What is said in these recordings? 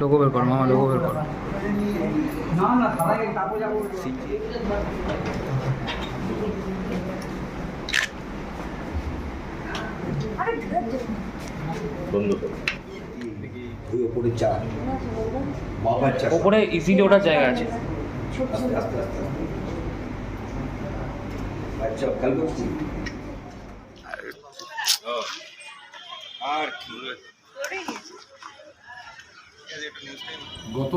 Logo বের কর মামা লোগো বের কর। ওপরে চা বাবার চা ওপরে ইজিলি ওঠার জায়গা আছে। আস্তে আস্তে আস্তে। আচ্ছা আর গত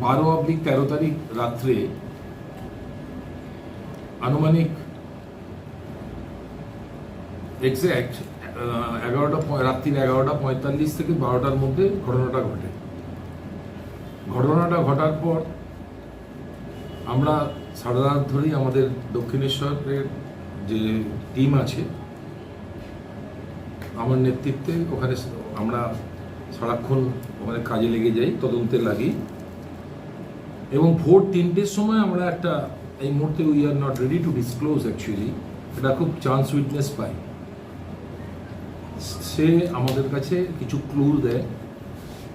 বারো অব্দিক তেরো তারিখ রাত্রে আনুমানিক এক্স্যাক্ট এগারোটা রাত্রির এগারোটা পঁয়তাল্লিশ থেকে বারোটার মধ্যে ঘটনাটা ঘটে। ঘটনাটা ঘটার পর আমরা সারা রাত ধরেই আমাদের দক্ষিণেশ্বরের যে টিম আছে, আমার নেতৃত্বে ওখানে আমরা সারাক্ষণ ওখানে কাজে লেগে যাই, তদন্তে লাগি। এবং ভোর তিনটের সময় আমরা একটা, এই মুহূর্তে we are not ready to disclose actually এটা খুব চান্স উইটনেস পাই সে আমাদের কাছে কিছু ক্লু দেয়,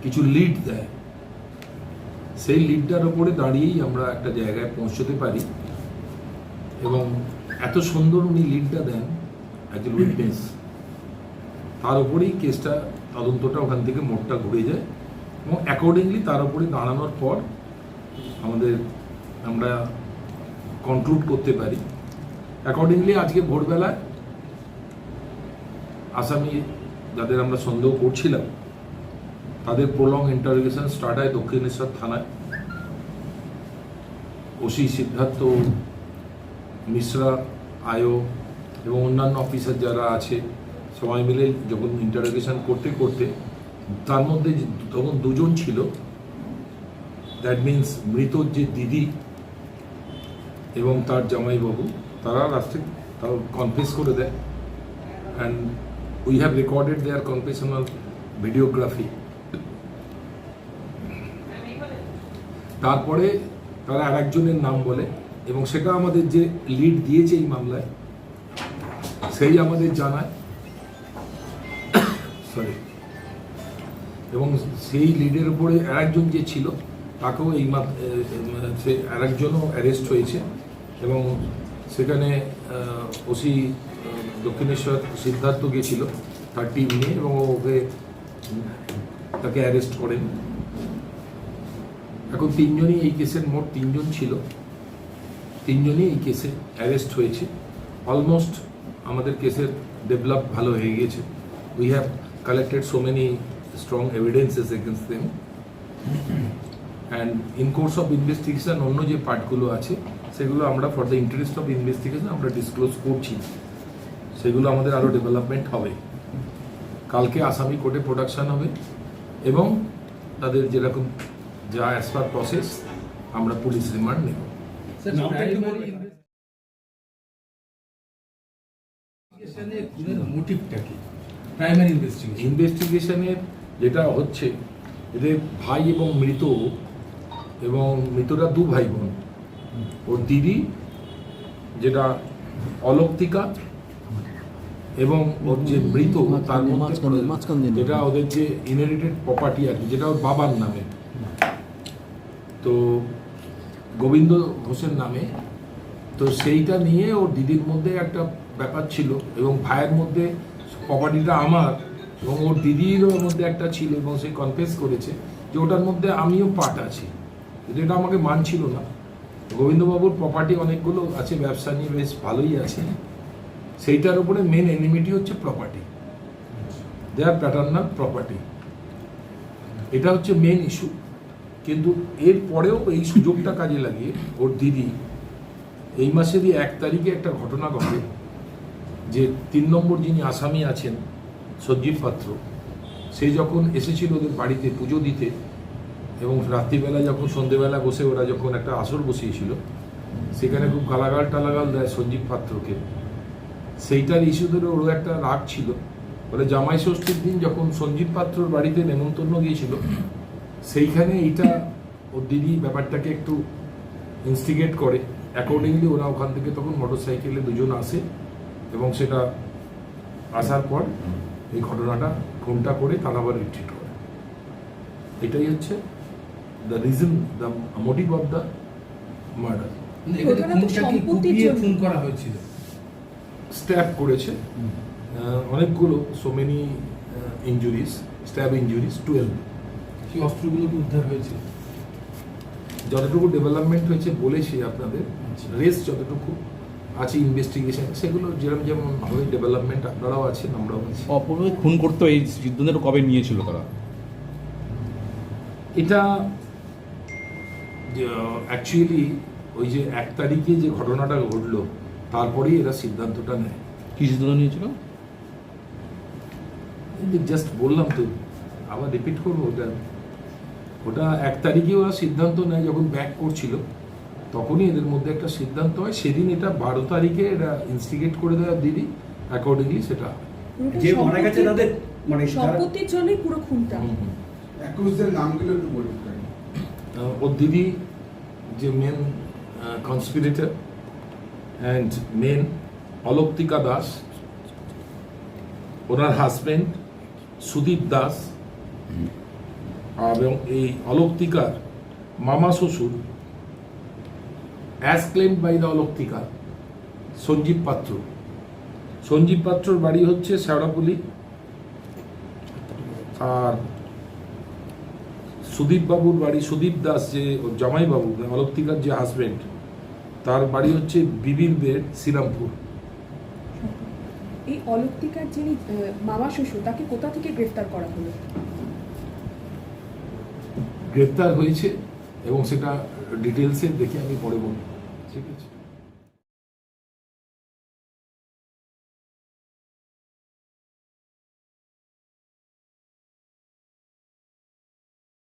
কিছু লিড দেয়। সেই লিডটার ওপরে দাঁড়িয়েই আমরা একটা জায়গায় পৌঁছতে পারি। এবং এত সুন্দর উনি লিডটা দেন একজন উইটনেস তার উপরেই কেসটা, তদন্তটা ওখান থেকে মোড়টা ঘুরে যায়। এবং অ্যাকর্ডিংলি তার উপরে দাঁড়ানোর পর আমাদের, আমরা কনক্লুড করতে পারি। অ্যাকর্ডিংলি আজকে ভোরবেলায় আসামি যাদের আমরা সন্দেহ করছিলাম তাদের প্রলং ইন্টারোগেশন স্টার্ট হয় দক্ষিণেশ্বর থানায়। ওসি সিদ্ধার্থ, মিশ্রা, আয়ো এবং অন্যান্য অফিসার যারা আছে, সবাই মিলে যখন ইন্টারোগেশন করতে করতে তার মধ্যে তখন দুজন ছিল। দ্যাট মিন্স মৃতর যে দিদি এবং তার জামাইবাবু, তারা লাস্টে তাও কনফেস করে দেয়। And we have recorded their confessional videography তারপরে তারা আর একজনের নাম বলে এবং সেটা আমাদের যে লিড দিয়েছে এই মামলায় সেই আমাদের জানায়। সরি এবং সেই লিডের উপরে আরেকজন যে ছিল তাকেও এই মা- এ, এ, সে আরেকজনও অ্যারেস্ট হয়েছে এবং সেখানে ওসি দক্ষিণেশ্বর সিদ্ধার্থ গিয়েছিল তার টিম নিয়ে এবং ওকে তাকে অ্যারেস্ট করেন। এখন তিনজনই এই কেসের মোট তিনজন ছিল। তিনজনই এই কেসে অ্যারেস্ট হয়েছে। অলমোস্ট আমাদের কেসের ডেভেলপ ভালো হয়ে গিয়েছে। We have collected so many strong evidences against them and in course of investigation অন্য যে পার্টগুলো আছে, সেগুলো আমরা for the interest of investigation আমরা ডিসক্লোজ করছি। সেগুলো আমাদের আরও ডেভেলপমেন্ট হবে। কালকে আসামি কোর্টে প্রোডাকশন হবে এবং তাদের যেরকম যা অ্যাজ পার প্রসেস আমরা পুলিশ রিমান্ড নেব। মোটিভটা প্রাইমারি ইনভেস্টিগেশন ইনভেস্টিগেশনের যেটা হচ্ছে এদের ভাই এবং মৃত এবং মৃতরা দু ভাই বোন ওর দিদি যেটা অলৌকিকা এবং ওর যে মৃত তার মধ্যে যেটা ওদের যে ইনহেরিটেড প্রপার্টি আর কি যেটা ওর বাবার নামে। তো গোবিন্দ ঘোষের নামে। তো সেইটা নিয়ে ওর দিদির মধ্যে একটা ব্যাপার ছিল এবং ভাইয়ের মধ্যে প্রপার্টিটা আমার এবং ওর দিদির মধ্যে একটা ছিল এবং সে কনফেস করেছে যে ওটার মধ্যে আমিও পার্ট আছি। কিন্তু এটা আমাকে মানছিল না। গোবিন্দবাবুর প্রপার্টি অনেকগুলো আছে, ব্যবসা নিয়ে বেশ ভালোই আছে। সেইটার উপরে মেন এনিমিটি হচ্ছে প্রপার্টি দেয়ার প্যাটার্নাল প্রপার্টি এটা হচ্ছে মেন ইস্যু কিন্তু এর পরেও এই সুযোগটা কাজে লাগিয়ে, ওর দিদি এই মাসেরই এক তারিখে একটা ঘটনা ঘটে, যে তিন নম্বর যিনি আসামি আছেন, সঞ্জীব পাত্র, সে যখন এসেছিল ওদের বাড়িতে পুজো দিতে এবং রাত্রিবেলা যখন সন্ধেবেলা বসে ওরা যখন একটা আসর বসিয়েছিল, সেখানে খুব গালাগাল টালাগাল দেয় সঞ্জীব পাত্রকে। সেইটার ইস্যু ধরে ওর একটা রাগ ছিল। বলে, জামাই ষষ্ঠীর দিন যখন সঞ্জীব পাত্রর বাড়িতে নেমন্তন্ন গিয়েছিল সেইখানে এইটা ওর দিদি ব্যাপারটাকে একটু ইনস্টিগেট করে। অ্যাকর্ডিংলি ওরা ওখান থেকে তখন মোটর সাইকেলে দুজন আসে এবং সেটা আসার পর এই ঘটনাটা ঘুমটা করে তারা আবার রিট্রিট করে এটাই হচ্ছে the reason the motive of the murder করা হয়েছিল। স্ট্যাব করেছে। অনেকগুলো so many injuries stab injuries twelve সেই অস্ত্রগুলো কি উদ্ধার হয়েছে। যতটুকু ডেভেলপমেন্ট হয়েছে বলেছি আপনাদের আচ্ছা। রেস যতটুকু আছে ইনভেস্টিগেশন সেগুলো যেরকম যেমন ভাবে ডেভেলপমেন্ট আপনারাও আছেন আমরাও আছি। অপূর্বকে খুন করতে এই সিদ্ধান্তটা কবে নিয়েছিল তারা? এটা অ্যাকচুয়ালি ওই যে এক তারিখে যে ঘটনাটা ঘটলো তারপরেই এরা সিদ্ধান্তটা নেয়। কি সিদ্ধান্ত নিয়েছিল? জাস্ট বললাম তো আবার রিপিট করব ওটা ওটা এক তারিখে ওরা সিদ্ধান্ত নেয় যখন ব্যাক করছিল তখনই এদের মধ্যে একটা সিদ্ধান্ত হয় সেদিন এটা বারো তারিখে এরা ইনস্টিগেট করে দেয় দিদি অ্যাকর্ডিংলি সেটা। যে মারা গেছে তাদের মানে সম্পত্তির জন্যই পুরো খুনটা। অ্যাকুজদের নামগুলো একটু বলুন। ওর দিদি যে main conspirator and main Aloktika Das owner husband Sudip Das এবং এই অলক্তিকার মামা শ্বশুর as claim by the Aloktika Sanjib Patra. Sanjib পাত্রর বাড়ি হচ্ছে শেওড়াপুলি আর সুদীপ বাবুর বাড়ি, সুদীপ দাস যে জামাইবাবু মানে অলক্তিকার যে হাজবেন্ড তার বাড়ি হচ্ছে বিবির বেড, শ্রীরামপুর। এই অলৌকিকার যিনি মামা শ্বশুর, তাকে কোথা থেকে গ্রেফতার করা হলো? গ্রেপ্তার হয়েছে এবং সেটা ডিটেলসে দেখে আমি পরে বলব। ঠিক আছে?